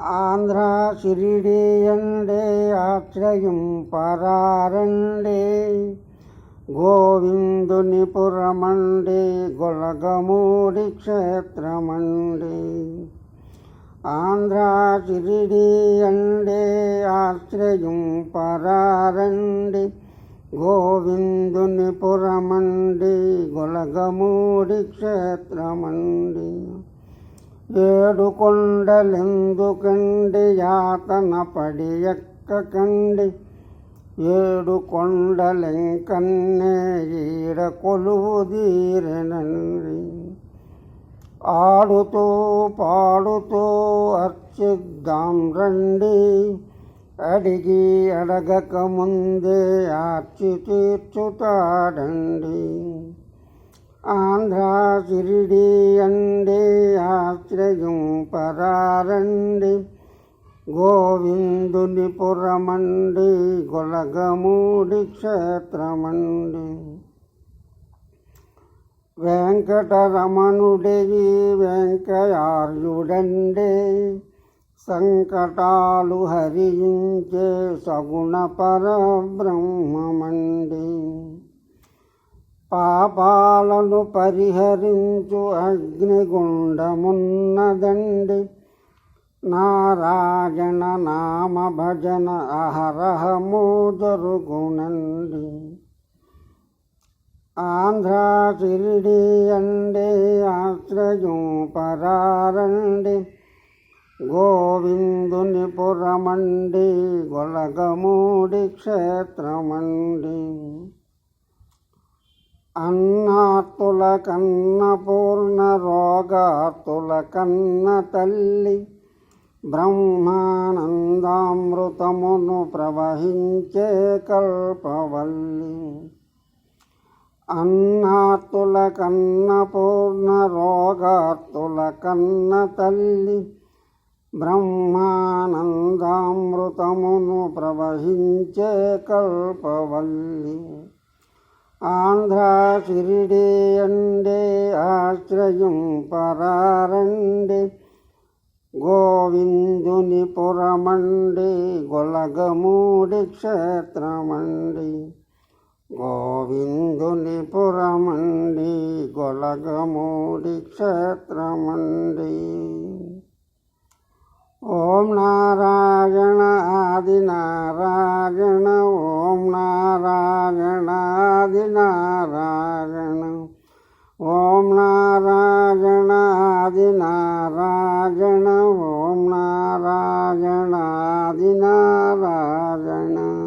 ఆంధ్ర షిరిడియండే ఆశ్రయం పరారండే. గోవిందుని పురమండే గొలగమూడి క్షేత్రమండే. ఆంధ్ర షిరిడియండే ఆశ్రయం పరారండి. గోవిందుని పురమండి గొలగమూడి యాతన పడి ఎక్కకండి ఏడు కొండలెంకన్నే ఈడ కొలువు దీరనండి ఆడుతూ పాడుతూ అర్చిద్దాం రండి అడిగి అడగక ముందే ఆర్చి తీర్చుతాడండి. ఆంధ్ర షిరిడి అండి పరారండి. గోవిందుని పురమండి గొలగమూడి క్షేత్రమండి. వెంకటరమణుడి వెంకయార్యుడండే సంకటాలు హరించే సగుణ పరబ్రహ్మమండి. పాపాలను పరిహరించు అగ్నిగుండమున్నదండి. నారాయణ నామ భజన అహరహము జరుగునండి ఆంధ్ర తిరిడి అండి ఆశ్రయం పరారండి. గోవిందుని పురమండి గొలగమూడి క్షేత్రమండి. అన్నాతుల కన్న పూర్ణ రోగాతుల కన్న తల్లి బ్రహ్మానందామృతమును ప్రవహించే కల్పవల్లి. అన్నాతుల కన్న పూర్ణ రోగాతుల కన్న తల్లి బ్రహ్మానందామృతమును ప్రవహించే కల్పవల్లి. ఆంధ్రా షిరిడి అండే ఆశ్రయం పరారండి గోవిందుని పురమండి గొలగమూడి క్షేత్రమండి. గోవిందుని పురమండి గొలగమూడి క్షేత్రమండి. ఓం నారాయణ नारायण। ॐ नारायणादिनारायण। ॐ नारायणादिनारायण।